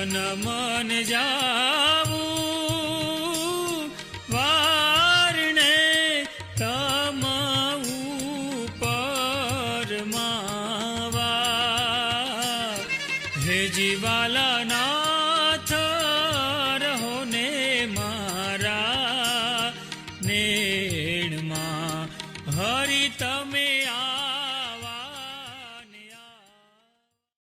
મન મન જાવું, વારણે તમાવું પરમાવા. હે જીવાલા નાથ રહો ને મારા, નેણમાં હરી તમે આ